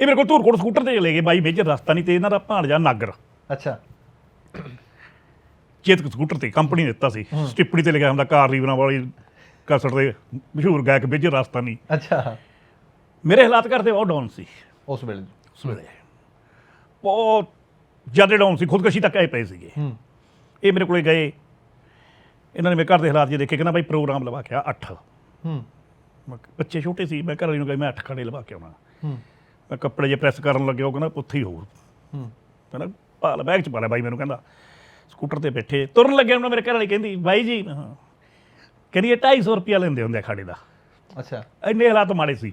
ਇਹ ਮੇਰੇ ਕੋਲ ਧੂਰਕੋਟ ਸਕੂਟਰ ਤੇ ਚਲੇ ਗਏ ਬਾਈ ਮੇਜਰ ਰਸਤਾ ਨਹੀਂ ਤੇ ਇਹਨਾਂ ਦਾ ਭਾਣਜਾ ਨਾਗਰ। ਅੱਛਾ। ਚੇਤਕ ਸਕੂਟਰ ਤੇ ਕੰਪਨੀ ਨੇ ਦਿੱਤਾ ਸੀ ਸਟਿੱਪਣੀ ਤੇ ਲਿਖਿਆ ਹੁੰਦਾ ਕਾਰ ਰੀਵਰਾਂ ਵਾਲੀ ਕਸਰ ਦੇ ਮਸ਼ਹੂਰ ਗਾਇਕ ਮੇਜਰ ਰਸਤਾ ਨਹੀਂ। ਅੱਛਾ। ਮੇਰੇ ਹਾਲਾਤ ਕਰਦੇ ਬਹੁਤ ਡਾਊਨ ਸੀ। ਉਸ ਵੇਲੇ ਉਸ ਵੇਲੇ। ਬਹੁਤ ਜ਼ਿਆਦਾ ਡਾਊਨ ਸੀ ਖੁਦਕਸ਼ੀ ਤੱਕ ਆਏ ਪਏ ਸੀਗੇ। ਇਹ ਮੇਰੇ ਕੋਲੇ ਗਏ। ਇਹਨਾਂ ਨੇ ਮੇਰੇ ਘਰ ਦੇ ਹਾਲਾਤ ਜੇ ਦੇਖੇ ਕਹਿੰਦਾ ਬਾਈ ਪ੍ਰੋਗਰਾਮ ਲਵਾ ਕੇ ਆ 8 ਹੂੰ। ਬੱਚੇ ਛੋਟੇ ਸੀ ਮੈਂ ਘਰ ਵਾਲੀ ਨੂੰ ਕਹੀ ਮੈਂ 8 ਖੜੇ ਲਵਾ ਕੇ ਆਉਣਾ। ਹੂੰ। ਮੈਂ ਕੱਪੜੇ ਜੇ ਪ੍ਰੈਸ ਕਰਨ ਲੱਗਿਆ ਉਹ ਕਹਿੰਦਾ ਉੱਥੇ ਹੀ ਹੋ ਹੂੰ। ਕਹਿੰਦਾ ਪਾ ਲੈ ਬੈਗ ਚ ਪਾ ਲੈ ਬਾਈ ਮੈਨੂੰ ਕਹਿੰਦਾ। ਸਕੂਟਰ ਤੇ ਬੈਠੇ ਤੁਰਨ ਲੱਗੇ ਉਹਨਾਂ ਮੇਰੇ ਘਰ ਵਾਲੀ ਕਹਿੰਦੀ ਬਾਈ ਜੀ ਕਹਿੰਦੀ ਇਹ 250 ਰੁਪਿਆ ਲੈਂਦੇ ਹੁੰਦੇ ਆ ਖਾੜੇ ਦਾ। ਅੱਛਾ। ਇੰਨੇ ਹਾਲਾਤ ਮਾੜੇ ਸੀ।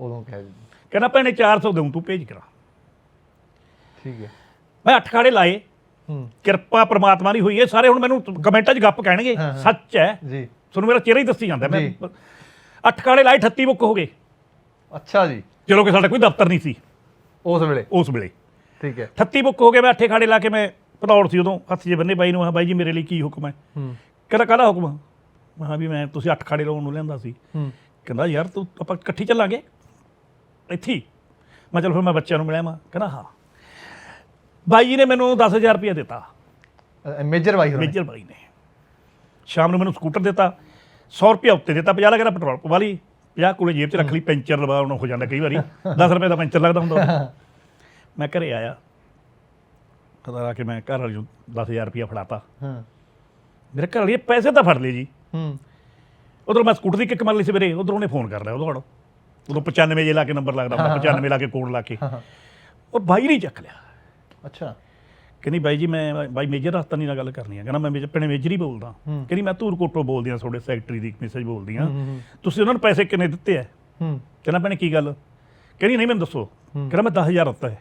ਉਦੋਂ ਕਹਿ। ਕਹਿੰਦਾ ਭੈਣੇ 400 ਦੇਉਂ ਤੂੰ ਭੇਜ ਕਰਾ। ਠੀਕ ਹੈ। ਮੈਂ ਅੱਠ ਖਾੜੇ ਲਾਏ। ਹੂੰ। ਕਿਰਪਾ ਪ੍ਰਮਾਤਮਾ ਦੀ ਹੋਈ ਹੈ ਸਾਰੇ ਹੁਣ ਮੈਨੂੰ ਕਮੈਂਟਾਂ 'ਚ ਗੱਪ ਕਹਿਣਗੇ। ਸੱਚ ਹੈ। ਜੀ। ਤੁਹਾਨੂੰ ਮੇਰਾ ਚਿਹਰਾ ਹੀ ਦੱਸੀ ਜਾਂਦਾ। ਮੈਂ। ਅੱਠ ਖਾੜੇ ਲਾਏ 38 ਬੁੱਕ ਹੋ ਗਏ। ਅੱਛਾ ਜੀ। ਚਲੋ ਕਿ ਸਾਡਾ ਕੋਈ ਦਫ਼ਤਰ ਨਹੀਂ ਸੀ। ਉਸ ਵੇਲੇ? ਉਸ ਵੇਲੇ। ਠੀਕ ਹੈ। 38 ਬੁੱਕ ਹੋ ਗਏ ਮੈਂ ਅੱਠੇ ਖਾੜੇ ਲਾ ਕੇ ਮੈਂ ਪਧੌੜ ਸੀ ਉਦੋਂ। ਹੱਥ ਜੇ ਬੰਨੇ ਬਾਈ ਨੂੰ ਹਾਂ ਬਾਈ ਜੀ ਮੇਰੇ ਲਈ ਕੀ ਹੁਕਮ ਹੈ? ਹੂੰ। ਕਹਿੰਦਾ ਕਾਹਦਾ ਹੁਕਮ? ਆ? ਮੈਂ ਵੀ ਮੈਂ ਤੁਸੀਂ ਅੱਠ ਖਾੜੇ ਲਾਉਣ ਨੂੰ ਲਿਆਂਦਾ ਸੀ। ਹੂੰ। ਕਹਿੰਦਾ ਯਾਰ ਤੂੰ ਆਪਾਂ ਇਕੱਠੀ ਚੱਲਾਂਗੇ। ਇੱਥੇ। ਮੈਂ ਚਲ ਫਿਰ ਮੈਂ ਬੱਚਿਆਂ ਨੂੰ ਮਿਲਿਆ ਮੈਂ ਕਹਿੰਦਾ ਹਾਂ। ਬਾਈ ਜੀ ਨੇ ਮੈਨੂੰ 10000 ਰੁਪਏ ਦਿੱਤਾ। ਮੇਜਰ ਬਾਈ ਹੋਣਾ। ਮੇਜਰ ਬਾਈ ਨੇ। ਸ਼ਾਮ ਨੂੰ ਮੈਨੂੰ ਸਕੂਟਰ ਦਿੱਤਾ। 100 ਰੁਪਏ ਉੱਤੇ ਦਿੱਤਾ 50 ਲੱਗਦਾ ਪੈਟਰੋਲ ਪਵਾ ਲਈ 50 ਕੋਲੇ ਜੇਬ 'ਚ ਰੱਖ ਲਈ ਪੈਂਚਰ ਲਵਾਉਣ ਹੋ ਜਾਂਦਾ ਕਈ ਵਾਰੀ। 10 ਰੁਪਏ ਦਾ ਪੈਂਚਰ ਲੱਗਦਾ ਹੁੰਦਾ ਮੈਂ ਘਰੇ ਆਇਆ। ਕਦਾ ਆ ਕੇ ਮੈਂ ਘਰ ਵਾਲੀ ਨੂੰ 10000 ਰੁਪਏ ਫੜਾਤਾ। ਹਾਂ। ਮੇਰੇ ਘਰ ਵਾਲੀ ਨੇ ਪੈਸੇ ਤਾਂ ਫੜ ਲਏ ਜੀ। ਹੂੰ। ਉਧਰੋਂ ਮੈਂ ਸਕੂਟਰ ਦੀ ਕਿੱਕ ਮਾਰ ਲਈ ਸਵੇਰੇ ਉਧਰੋਂ ਉਹਨੇ ਫੋਨ ਕਰ ਲਿਆ ਉਦੋਂ ਹੜ ਉਦੋਂ 95 ਜੇ ਲਾ ਕੇ ਨੰਬਰ ਲੱਗਦਾ ਹੁੰਦਾ 95 ਲਾ ਕੇ ਕੋਡ ਲਾ ਕੇ। ਉਹ ਬਾਈ ਨਹੀਂ ਚੱਕ ਲਿਆ। ਅੱਛਾ। ਕਹਿੰਦੀ ਬਾਈ ਜੀ ਮੈਂ ਬਾਈ ਮੇਜਰ ਰਸਤਾ ਨਹੀਂ ਨਾਲ ਗੱਲ ਕਰਨੀ ਹੈ ਕਹਿੰਦਾ ਮੈਂ ਮੇਜਰ ਪਿੰਡ ਮੇਜਰ ਹੀ। ਬੋਲਦਾ। ਕਹਿੰਦੀ ਮੈਂ ਧੂਰਕੋਟੋਂ ਬੋਲਦੀ ਹਾਂ ਤੁਹਾਡੇ ਸੈਕਟਰੀ ਦੀ ਮੈਸੇਜ ਬੋਲਦੀ ਹੂੰ। ਤੁਸੀਂ ਉਹਨਾਂ ਨੂੰ ਪੈਸੇ ਕਿੰਨੇ ਦਿੱਤੇ ਆ? ਕਹਿੰਦਾ ਭੈਣੇ ਕੀ ਗੱਲ? ਕਹਿੰਦੀ ਨਹੀਂ ਮੈਨੂੰ ਦੱਸੋ। ਕਹਿੰਦਾ ਮੈਂ 10000 ਦਿੱਤਾ ਹੈ।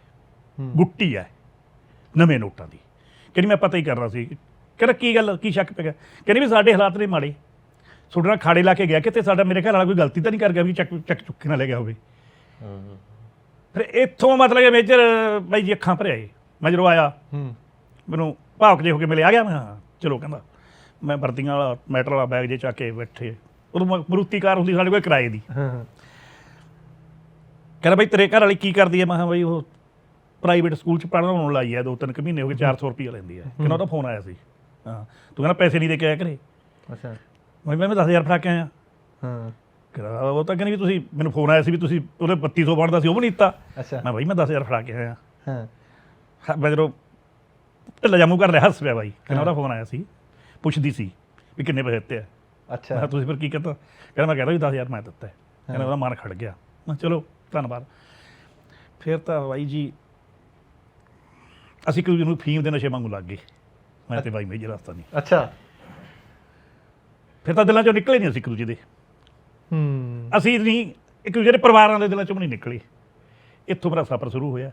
ਗੁੱਟੀ ਹੈ। ਨਵੇਂ ਨੋਟਾਂ ਦੀ। ਕਹਿੰਦੀ ਮੈਂ ਪਤਾ ਹੀ ਕਰਨਾ ਸੀ। ਕਹਿੰਦਾ ਕੀ ਗੱਲ ਕੀ ਸ਼ੱਕ ਪੈ ਗਿਆ ਕਹਿੰਦੀ ਵੀ ਸਾਡੇ ਹਾਲਾਤ ਨੇ ਮਾੜੇ। ਤੁਹਾਡੇ ਨਾਲ ਖਾੜੇ ਲਾ ਕੇ ਗਿਆ ਕਿਤੇ ਸਾਡਾ ਮੇਰੇ ਘਰ ਵਾਲਾ ਕੋਈ ਗਲਤੀ ਤਾਂ ਨਹੀਂ ਕਰ ਗਿਆ ਵੀ ਚੱਕ ਚੱਕ ਚੁੱਕ ਕੇ ਨਾ ਲੈ ਗਿਆ ਹੋਵੇ। ਫਿਰ ਇੱਥੋਂ ਮਤਲਬ ਮੇਜਰ ਬਾਈ ਜੀ ਅੱਖਾਂ ਭਰਿਆ ਏ। ਮੈਂ ਜਦੋਂ ਆਇਆ ਹੂੰ। ਮੈਨੂੰ ਭਾਵਕ ਜੇ ਹੋ ਕੇ ਮਿਲੇ ਆ ਗਿਆ ਮੈਂ ਹਾਂ ਚਲੋ ਕਹਿੰਦਾ ਮੈਂ ਵਰਦੀਆਂ ਵਾਲਾ ਮੈਟਰ ਵਾਲਾ ਬੈਗ ਜੇ ਚੱਕ ਕੇ ਬੈਠੇ। ਉਦੋਂ ਮ- ਮਰੂਤੀ ਕਾਰ ਹੁੰਦੀ ਸਾਡੇ ਕੋਲ ਕਿਰਾਏ ਦੀ। ਹਾਂ ਕਹਿੰਦਾ ਬਈ ਤੇਰੇ ਘਰ ਵਾਲੀ ਕੀ ਕਰਦੀ ਹੈ? ਮੈਂ ਕਿਹਾ ਬਈ ਉਹ ਪ੍ਰਾਈਵੇਟ ਸਕੂਲ ਚ ਪੜ੍ਹਾਉਣ ਲਾਈ ਹੈ ਦੋ ਤਿੰਨ ਕੁ ਮਹੀਨੇ ਹੋ ਗਏ 400 ਰੁਪਏ ਲੈਂਦੀ ਹੈ। ਕਹਿੰਦਾ ਉਹਦਾ ਫੋਨ ਆਇਆ ਸੀ। ਹਾਂ। ਤੂੰ ਕਹਿੰਦਾ ਪੈਸੇ ਨਹੀਂ ਦੇ ਕੇ ਆਇਆ ਘਰੇ। ਅੱਛਾ। ਮੈਂ ਮੈਂ 10000 ਫੜਾ ਕੇ ਆਇਆ। ਹਾਂ। ਕਹਿੰਦਾ ਉਹ ਤਾਂ ਕਹਿੰਦੀ ਵੀ ਤੁਸੀਂ ਮੈਨੂੰ ਫੋਨ ਆਇਆ ਸੀ ਵੀ ਤੁਸੀਂ ਉਹਦੇ 3200 ਬਣਦਾ ਸੀ ਉਹ ਵੀ ਨਹੀਂ ਦਿੱਤਾ। ਅੱਛਾ। ਮੈਂ ਬਈ ਮੈਂ 10000 ਫੜਾ ਕੇ ਆਇਆ। ਹਾਂ। ਹਾਂ, ਮੈਂ ਜਦੋਂ ਢਿੱਲਾ ਜਾਮੂ ਕਰ ਰਿਹਾ ਹੱਸ ਪਿਆ ਬਾਈ। ਕਹਿੰਦਾ ਉਹਦਾ ਫੋਨ ਆਇਆ ਸੀ। ਪੁੱਛਦੀ ਸੀ ਵੀ ਕਿੰਨੇ ਪੈਸੇ ਦਿੱਤੇ ਆ। ਮੈਂ ਅੱਛਾ ਕਿਹਾ ਤੁਸੀਂ ਫਿਰ ਕੀ ਕਹਿੰਦਾ ਕਹਿੰਦਾ ਮੈਂ ਕਹਿੰਦਾ ਵੀ 10000 ਮੈਂ ਦਿੱਤਾ ਹੈ। ਕਹਿੰਦਾ ਉਹਦਾ ਮਨ ਖੜ ਗਿਆ। ਮੈਂ ਕਿਹਾ ਚਲੋ ਧੰਨਵਾਦ। ਫਿਰ ਤਾਂ ਬਾਈ ਜੀ ਅਸੀਂ ਕੋਈ ਨੂੰ ਫੀਮ ਦੇ ਨਸ਼ੇ ਵਾਂਗੂ ਲੱਗ ਗਏ। ਮੈਂ ਤੇ ਬਾਈ ਮੇਜਰ ਰਸਤਾ ਨਹੀਂ। ਅੱਛਾ। ਫਿਰ ਤਾਂ ਦਿਲਾਂ ਚੋਂ ਨਿਕਲੇ ਨਹੀਂ ਅਸੀਂ ਇੱਕ ਦੂਜੇ ਦੇ। ਹੂੰ। ਅਸੀਂ ਨਹੀਂ ਇੱਕ ਦੂਜੇ ਦੇ ਪਰਿਵਾਰਾਂ ਦੇ ਦਿਲਾਂ ਚੋਂ ਵੀ ਨਹੀਂ ਨਿਕਲੇ। ਇੱਥੋਂ ਮੇਰਾ ਸਫ਼ਰ ਸ਼ੁਰੂ ਹੋਇਆ।